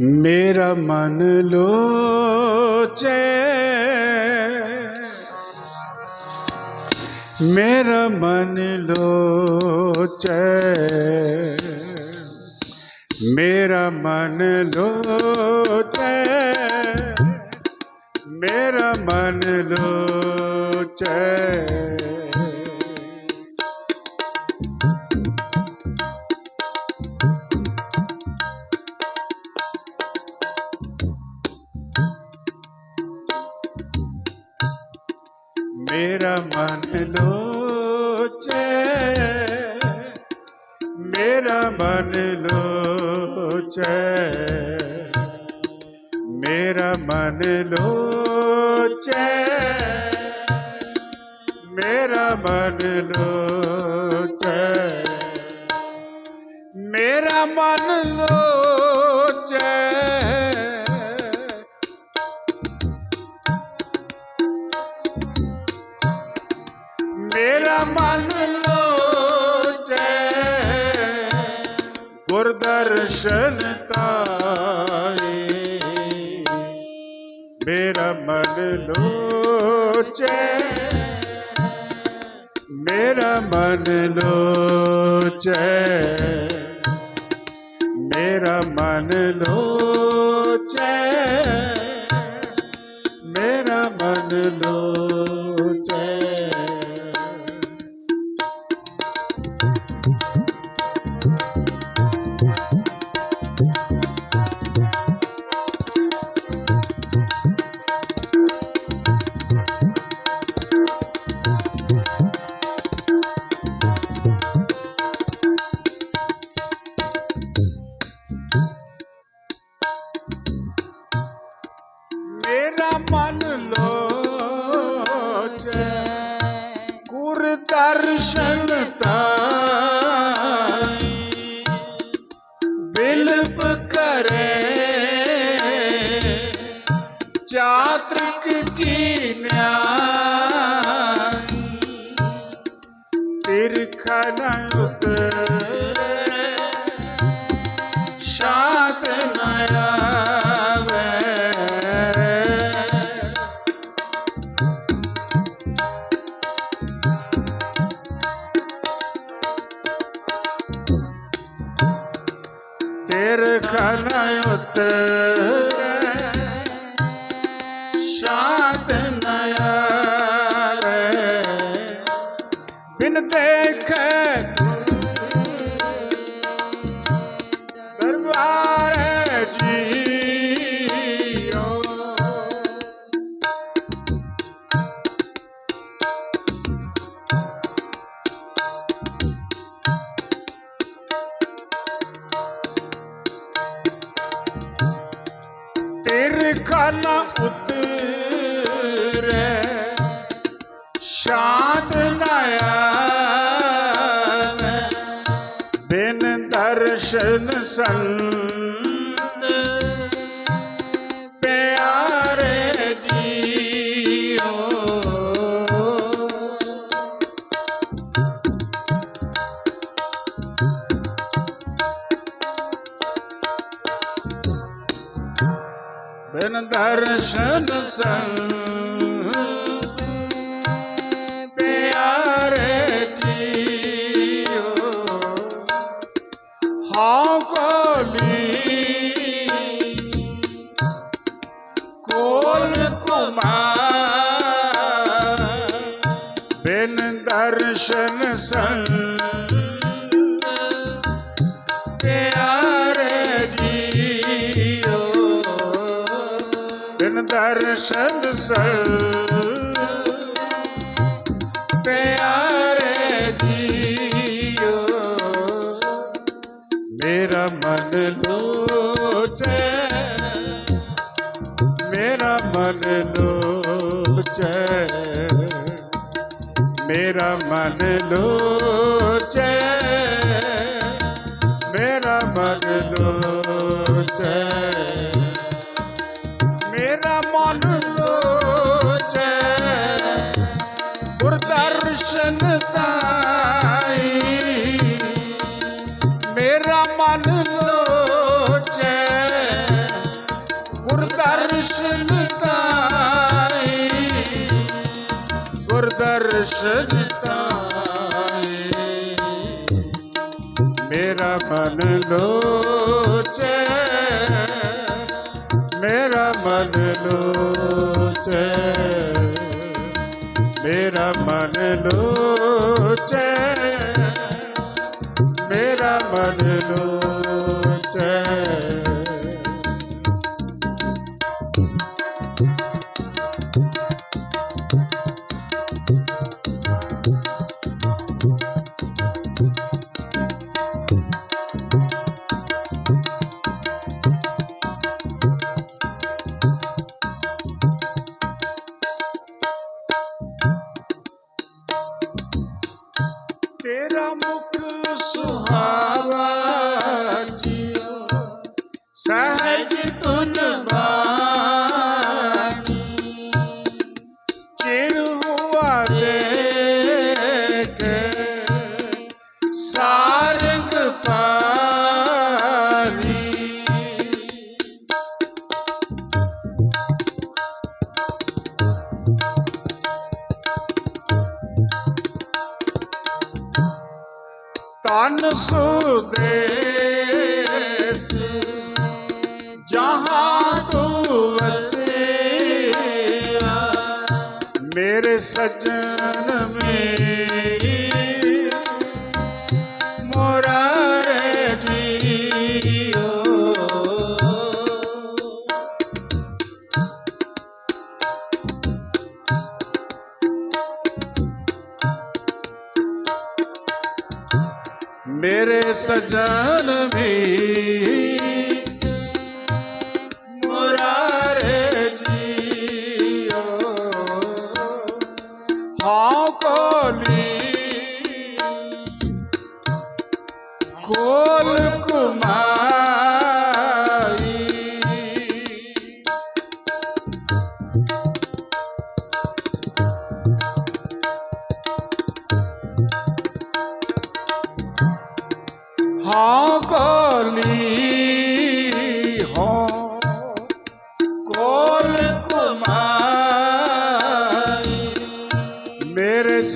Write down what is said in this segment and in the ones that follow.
ਮੇਰਾ ਮਨ ਲੋਚੇ। ਮੇਰਾ ਮਨ ਲੋਚੇ। ਮੇਰਾ ਮਨ ਲੋਚੇ। ਮੇਰਾ ਮਨ ਲੋਚੇ। ਮੇਰਾ ਮਨ ਲੋਚੇ ਮੇਰਾ ਮਨ ਲੋਚੇ ਮੇਰਾ ਮਨ ਲੋਚੇ ਮੇਰਾ ਮਨ ਲੋਚੇ ਮੇਰਾ ਮਨ ਲੋਚੇ ਦਰਸ਼ਨ ਤਾਏ ਮੇਰਾ ਮਨ ਲੋਚੇ। ਮੇਰਾ ਮਨ ਲੋਚੇ। ਮੇਰਾ ਮਨ ਲੋਚੇ। ਮੇਰਾ ਮਨ ਲੋਚੇ ਦਰਸ਼ਨ ਤਾਈ ਬਿਲਪ ਕਰੇ। ਚਾਤ੍ਰਿਕ ਕੀ ਨਿਆਈ? ਤਿਰਖਾ ਨ ਉਤਰੇ ਨਾ ਉਤਰੈ। ਸ਼ਾਂਤ ਨਾ ਆਵੇ ਬਿਨ ਦਰਸ਼ਨ ਸੰਗ ਦਰਸ਼ਨ ਸੰਗ ਪਿਆਰੇ ਜੀਓ। ਹਾਂ ਕੋਲੀ ਕੋਲ ਕੁਮਾ ਬਿਨ ਦਰਸ਼ਨ ਸੰਗ ਦਰਸ਼ਨ ਸਰ। ਪਿਆਰੇ ਜੀਓ। ਮੇਰਾ ਮਨ ਲੋਚੇ। ਮੇਰਾ ਮਨ ਲੋਚੇ। ਮੇਰਾ ਮਨ ਲੋਚੇ। ਮੇਰਾ ਮਨ ਲੋਚੇ। ਮੇਰਾ ਮਨ ਲੋਚੇ ਮੇਰਾ ਮਨ ਲੋਚੇ। ਮੇਰਾ ਮਨ ਲੋਚੇ ਮੇਰਾ ਮਨ ਲੋ ਮੇਰੇ ਸਜਣ ਮੇ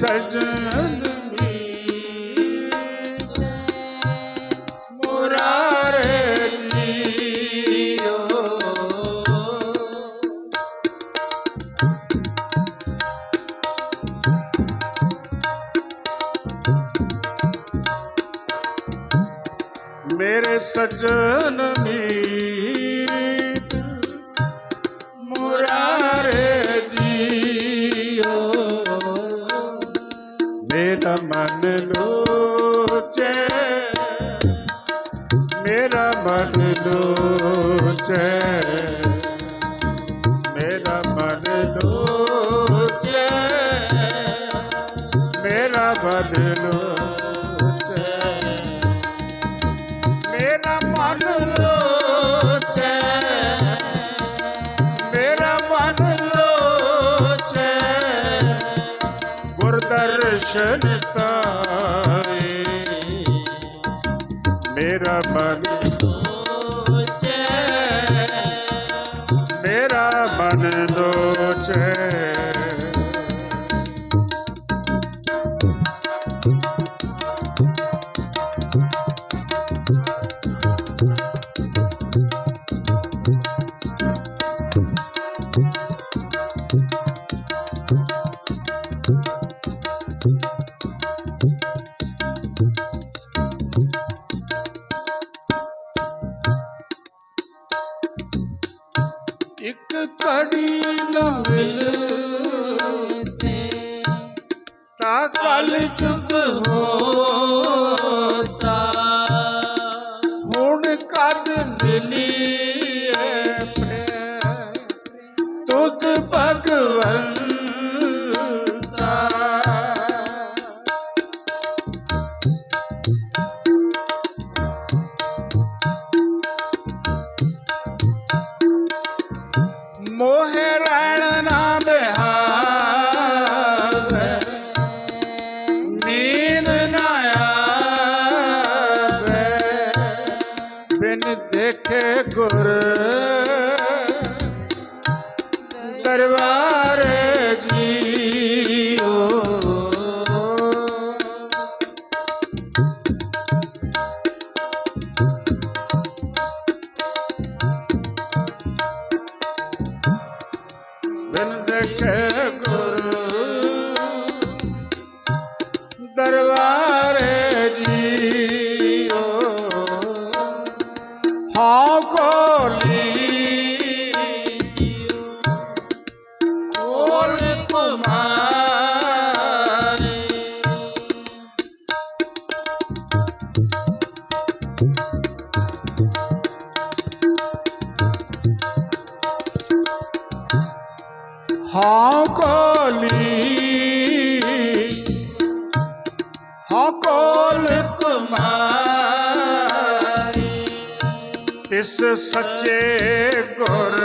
ਸਜਦ ਮੀਤ ਮੁਰਾਰੇ ਜੀਓ ਮੇਰੇ ਸਜਣ ਮਨ ਲੋਚੇ। ਮੇਰਾ ਮਨ ਲੋਚੇ। ਦਰਸ਼ਨ ਤਾਰੇ। ਮੇਰਾ ਮਨ ਸੋਚੇ। ਮੇਰਾ ਮਨ ਦੋਚੇ ਹਾਂ ਕੋਲੀ ਹਾਂ ਕੋਲ ਕੁਮਾਰੀ ਇਸ ਸੱਚੇ ਗੁਰ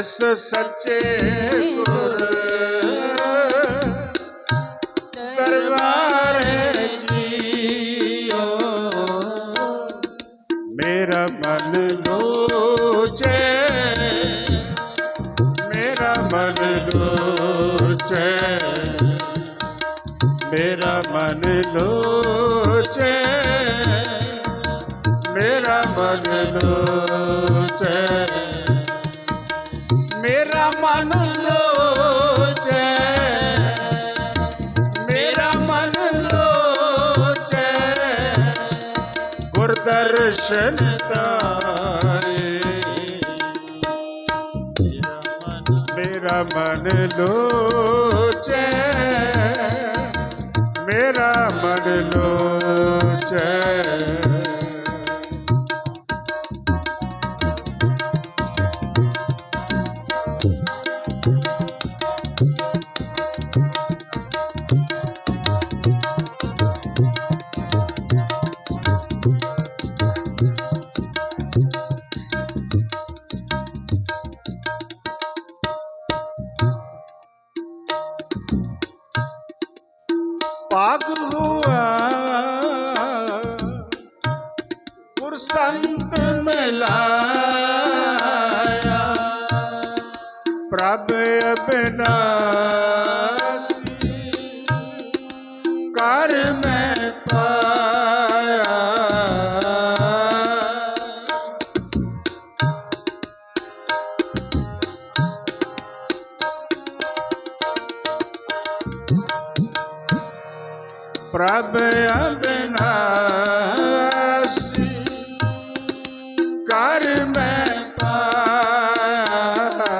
ਤਿਸ ਸੱਚੇ ਗੁਰ ਦਰਬਾਰੇ ਜੀਓ। ਮੇਰਾ ਮਨ ਲੋਚੇ, ਮੇਰਾ ਮਨ ਲੋਚੇ, ਮੇਰਾ ਮਨ ਲੋਚੇ, ਮੇਰਾ ਮਨ ਲੋਚੇ। ਮੇਰਾ ਮਨ ਲੋਚੇ। ਮੇਰਾ ਮਨ ਲੋਚੇ। ਗੁਰ ਦਰਸ਼ਨ ਤਾਰੇ। ਮੇਰਾ ਮਨ ਲੋਚੇ। ਪਾਗ ਹੁਆ। ਪੁਰ ਸੰਤ ਮਿਲਾਇਆ। ਪ੍ਰਭ ਅਬਿਨਾਸੀ ਪ੍ਰਭ ਅਬਿਨਾਸੀ ਕਰ ਮੈਂ ਪਾਇਆ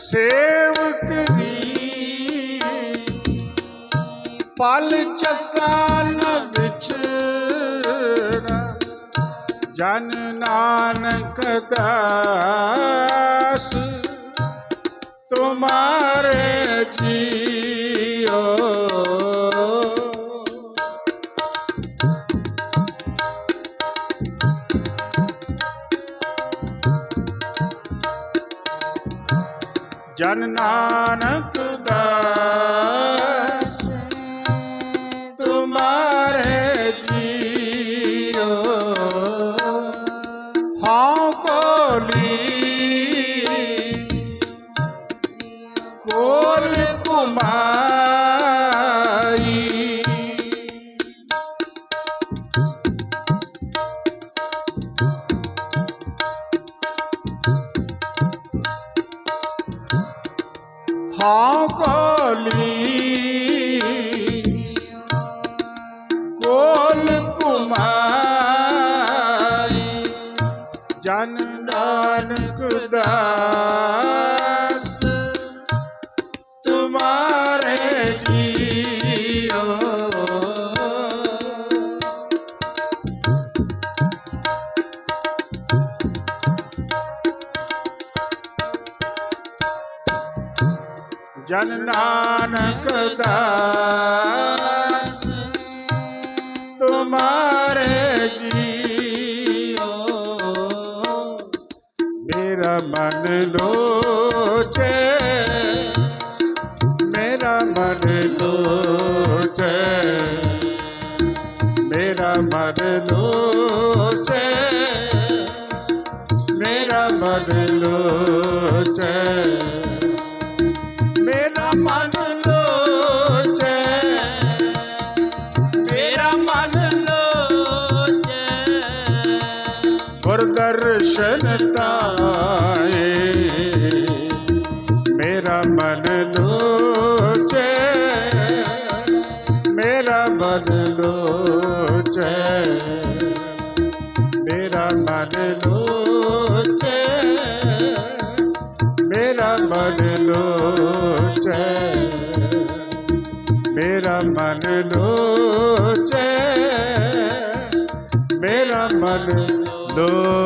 ਸੇਵਕ ਦੀ ਪਲ ਚਸਾਨ ਵਿੱਚ ਜਨ ਨਾਨਕ ਦਾਸ। ਤੁਮਾਰੇ ਜੀਓ ਜਨ ਨਾਨਕ ਦਾਸ ਜਨ ਨਾਨਕ ਦਾਸ। ਤੁਮਾਰੇ ਜੀਓ। ਮੇਰਾ ਮਨ ਲੋਚੇ। ਮੇਰਾ ਮਨ ਲੋਚੇ। ਮੇਰਾ ਮਨ ਲੋਚੇ ਮਨ ਲੋਚੈ। ਮੇਰਾ ਮਨ ਲੋਚੈ। ਮੇਰਾ ਮਨ ਲੋਚੈ। ਮੇਰਾ ਮਨ ਲੋਚੈ। ਮੇਰਾ ਮਨ ਲੋਚੈ।